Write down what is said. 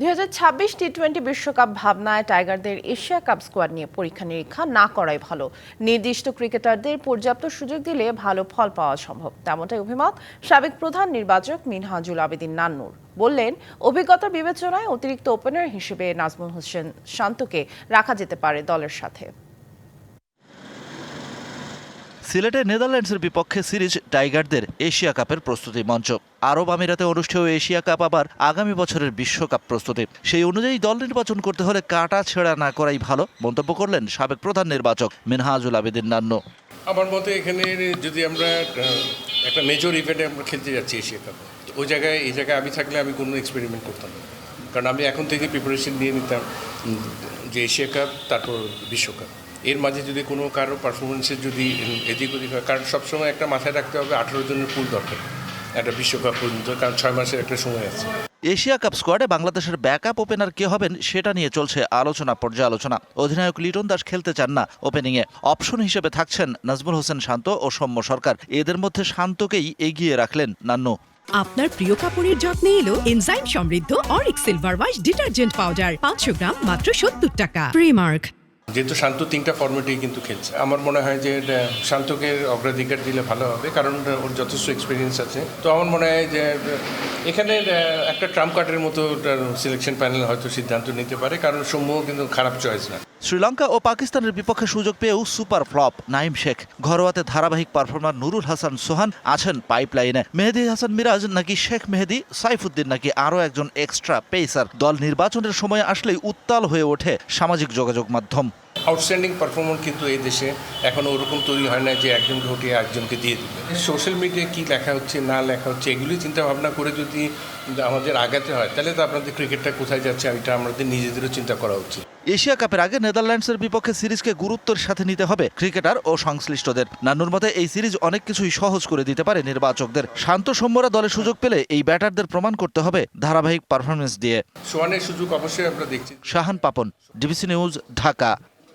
দুই T twenty বিশ্বকাপ ভাবনায় টাইগারদের এশিয়া কাপ স্কোয়াড নিয়ে পরীক্ষা নিরীক্ষা না করাই ভালো। নির্দিষ্ট ক্রিকেটারদের পর্যাপ্ত সুযোগ দিলে ভালো ফল পাওয়া সম্ভব। তেমনটাই অভিমত সাবেক প্রধান নির্বাচক মিনহাজুল আবেদিন নান্নুর। বললেন, অভিজ্ঞতার বিবেচনায় অতিরিক্ত ওপেনার হিসেবে নাজমুল হোসেন শান্তকে রাখা যেতে পারে দলের সাথে। সিলেটে নেদারল্যান্ডসের বিপক্ষে সিরিজ টাইগারদের এশিয়া কাপের প্রস্তুতি মঞ্চ। আরব আমিরাতে অনুষ্ঠেয় এশিয়া কাপ আবার আগামী বছরের বিশ্বকাপ প্রস্তুতি। সেই অনুযায়ী দল নির্বাচন করতে হলে কাটা ছেঁড়া না করাই ভালো, মন্তব্য করলেন সাবেক প্রধান নির্বাচক মিনহাজুল আবেদিন নান্নু। আমার মতে এখানে যদি আমরা একটা মেজর ইভেন্টে আমরা খেলতে যাচ্ছি এশিয়া কাপ ওই জায়গায়, এই জায়গায় আমি থাকলে আমি কোনো এক্সপেরিমেন্ট করতাম না। কারণ আমি এখন থেকে প্রিপারেশন নিয়ে নিতাম যে এশিয়া কাপ, তারপর বিশ্বকাপ। এর মাঝে যদি কোনো কারও পারফরমেন্সের যদি এদিক ওদিক হয় কারণ সবসময় একটা মাথায় রাখতে হবে আঠারো জনের পুল দরকার একটা বিশ্বকাপ পর্যন্ত কারণ ছয় মাসের একটা সময় আছে। এশিয়া কাপ স্কোয়াডে বাংলাদেশের ব্যাকআপ ওপেনার কে হবেন সেটা নিয়ে চলছে আলোচনা পর্যালোচনা। অধিনায়ক লিটন দাস খেলতে চান না। ওপেনিংয়ে অপশন হিসেবে থাকছেন নাজমুল হোসেন শান্ত ও সৌম্য সরকার। এদের মধ্যে শান্তকেই এগিয়ে রাখলেন নান্নু। আপনার প্রিয় কাপড়ের যত্নে এলো এনজাইম সমৃদ্ধ Auric silver wash detergent powder পাঁচশো গ্রাম মাত্র সত্তর টাকা। প্রিমার্ক যেহেতু শান্ত তিনটা ফর্মেটেই কিন্তু খেলছে। আমার মনে হয় যে শান্তকে অগ্রাধিকার দিলে ভালো হবে, কারণ ওর যথেষ্ট এক্সপিরিয়েন্স আছে। তো আমার মনে হয় যে এখানে একটা ট্রাম্প কার্ডের মতো সিলেকশন প্যানেল হয়তো সিদ্ধান্ত নিতে পারে, কারণ সমূহ কিন্তু খারাপ চয়েস না। শ্রীলঙ্কা ও পাকিস্তানের বিপক্ষে সুযোগ পেয়েও সুপার ফ্লপ। নাইম শেখ, ঘরোয়াতে ধারাবাহিক পারফর্মার নুরুল হাসান সোহান আছেন পাইপলাইনে। মেহেদি হাসান মিরাজ নাকি শেখ মেহেদি, সাইফুদ্দিন নাকি আরও একজন এক্সট্রা পেসার। দল নির্বাচনের সময় আসলেই উত্তাল হয়ে ওঠে সামাজিক যোগাযোগ মাধ্যম। আউটস্ট্যান্ডিং পারফরমেন্স কিন্তু এই দেশে এখনও ওরকম তৈরি হয় না যে একজনকে হটিয়ে একজনকে দিয়ে দিবে। সোশ্যাল মিডিয়ায় কী লেখা হচ্ছে, না লেখা হচ্ছে, এগুলি চিন্তা ভাবনা করে যদি আমাদের আগাতে হয়, তাহলে তো আপনাদের ক্রিকেটটা কোথায় যাচ্ছে, এটা আমাদের নিজেদেরও চিন্তা করা উচিত। এশিয়া কাপের আগে নেদারল্যান্ডসের বিপক্ষে সিরিজকে গুরুত্বের সাথে নিতে হবে ক্রিকেটার ও সংশ্লিষ্টদের। নান্নুর মতে এই সিরিজ অনেক কিছুই সহজ করে দিতে পারে নির্বাচকদের। শান্ত সৌম্যরা দলে সুযোগ পেলে এই ব্যাটারদের প্রমাণ করতে হবে ধারাবাহিক পারফরমেন্স দিয়ে। সোয়ানের সুযোগ অবশ্যই আমরা দেখছি। Shahan Papon D B C news Dhaka.